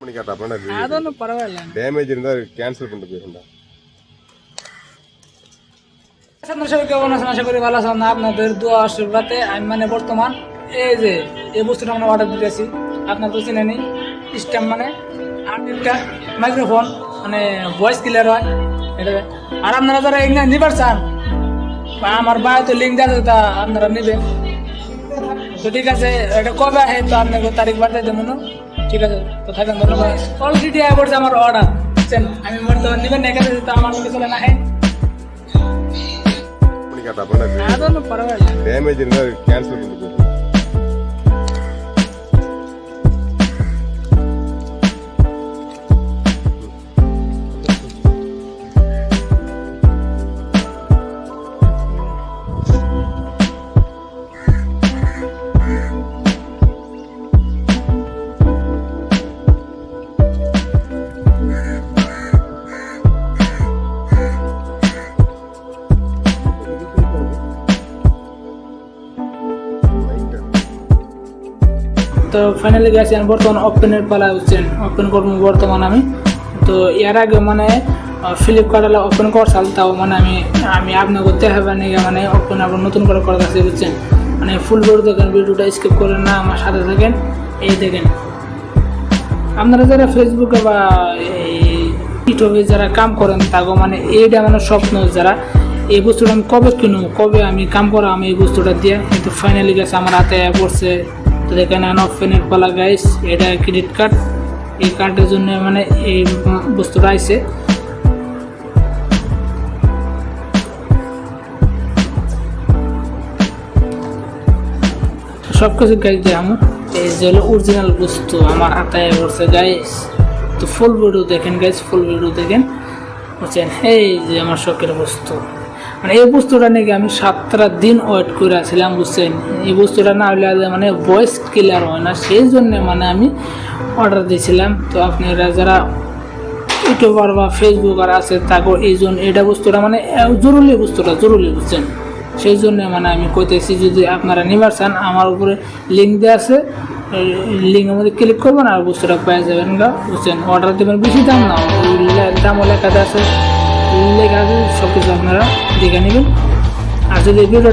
பண்ணி காட்டா அப்படின்னா அது ஒன்றும் பரவாயில்ல டேமேஜ் இருந்தால் கேன்சல் பண்ணிட்டு போயிருந்தா আপনার সবাই কেমন আছেন আশা করি ভালো আছেন আপনাদের দোয়া আশীর্বাদে আমি মানে বর্তমান এই যে এই বস্তুটা আমরা অর্ডার দিতেছি আপনার তো চিনেনি স্ট্যাম্প মানে আর একটা মাইক্রোফোন মানে ভয়েস ক্লিয়ার হয় এটা আর আপনারা যারা এগুলো নিবার চান বা আমার বাড়িতে লিঙ্ক দেওয়া আছে তা আপনারা নেবেন তো ঠিক আছে এটা কবে আহে তো আপনাকে তারিখ বাড়তে দেবো না ঠিক আছে তো থাকেন ধন্যবাদ অলরেডি আয় পড়ছে আমার অর্ডার বুঝছেন আমি বর্তমান নেবেন না এখানে তো আমার কাছে চলে না হ্যাঁ பண்ணி காட்டா அப்படின்னா அது ஒன்றும் பரவாயில்ல டேமேஜ் இருந்தால் கேன்சல் பண்ணிட்டு তো ফাইনালি গেছি বর্তমান ওপেনের পালা হচ্ছেন ওপেন করব বর্তমান আমি। তো এর আগে মানে ফ্লিপকার্ট ওপেন করছাল তাও মানে আমি আমি আপনার করতে হবে নাকি মানে ওপেন আবার নতুন করে করা যাচ্ছে বুঝছেন? মানে ফুল ভিডিও দেখেন, ভিডিওটা স্কিপ করেন না, আমার সাথে থাকেন, এই দেখেন। আপনারা যারা ফেসবুকে বা ইউটিউবে যারা কাম করেন তাকে মানে এইটা মানে স্বপ্ন যারা, এই বস্তুটা আমি কবে কিনবো, কবে আমি কাম করা আমি এই বস্তুটা দিয়ে, কিন্তু ফাইনালি গেছে, আমার হাতে পড়ছে তো দেখেন অফেনের পালা গাইস এটা ক্রেডিট কার্ড এই কার্ডের জন্য মানে এই বস্তুটা আইছে। সব কিছু দিয়ে আমার এই যে হলো অরিজিনাল বস্তু আমার হাতায় পড়ছে গাইস তো ফুল ভিডিও দেখেন গাইজ ফুল ভিডিও দেখেন। বুঝছেন? এই যে আমার শখের বস্তু। মানে এই বস্তুটা নাকি আমি সাতটা দিন ওয়েট করে আসছিলাম বুঝছেন? এই বস্তুটা না হলে মানে ভয়েস ক্লিয়ার হয় না, সেই জন্য মানে আমি অর্ডার দিয়েছিলাম। তো আপনারা যারা ইউটিউবার বা ফেসবুকার আছে তাকে এই জন্য এটা বস্তুটা মানে জরুরি বস্তুটা, জরুরি, বুঝছেন? সেই জন্য মানে আমি কইতেছি, যদি আপনারা নিবার চান, আমার উপরে লিঙ্ক দেওয়া আছে লিঙ্কের মধ্যে ক্লিক করবেন আর বস্তুটা পেয়ে যাবেন গা, বুঝছেন? অর্ডার দেবেন, বেশি দাম না দামও লেখাতে আছে। লেখা আছে সব কিছু আপনারা দেখে নেবেন আর যদি ভিডিওটা